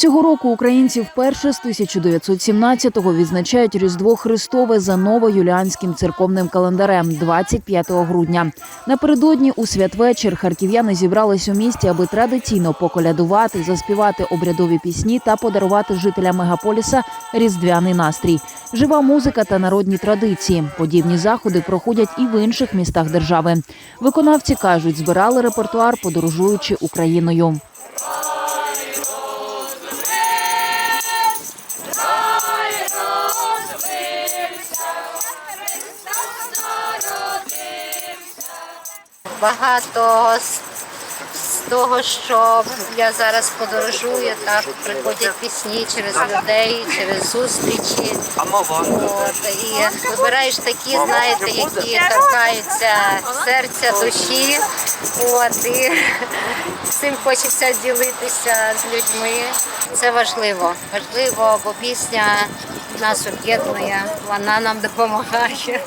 Цього року українці вперше з 1917-го відзначають Різдво Христове за новоюліанським церковним календарем 25 грудня. Напередодні у святвечір харків'яни зібрались у місті, аби традиційно поколядувати, заспівати обрядові пісні та подарувати жителям мегаполіса різдвяний настрій. Жива музика та народні традиції. Подібні заходи проходять і в інших містах держави. Виконавці кажуть, збирали репертуар, подорожуючи Україною. Багато з, того, що я зараз подорожую, так приходять пісні через людей, через зустрічі. От, і вибираєш такі, знаєте, які торкаються серця, душі. От, і цим хочеться ділитися з людьми. Це важливо. Важливо, бо пісня нас об'єднує, вона нам допомагає.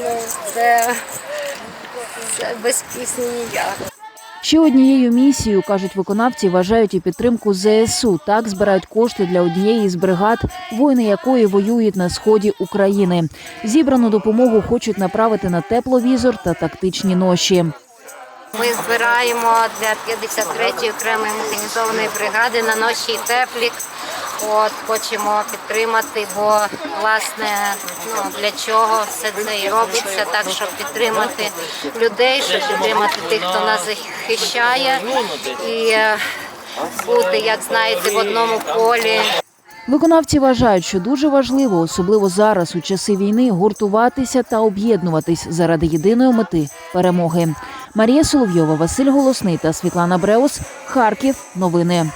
Ну, це без пісні ніяк. Ще однією місією, кажуть виконавці, вважають і підтримку ЗСУ. Так збирають кошти для однієї з бригад, воїни якої воюють на сході України. Зібрану допомогу хочуть направити на тепловізор та тактичні ноші. Ми збираємо для 53-ї окремої механізованої бригади на ночі і теплік. От хочемо підтримати, бо власне ну для чого все це і робиться, так щоб підтримати людей, щоб підтримати тих, хто нас захищає, і е, бути, як знаєте, в одному полі. Виконавці вважають, що дуже важливо, особливо зараз, у часи війни, гуртуватися та об'єднуватись заради єдиної мети перемоги. Марія Соловйова, Василь Голосний та Світлана Бреус. Харків. Новини.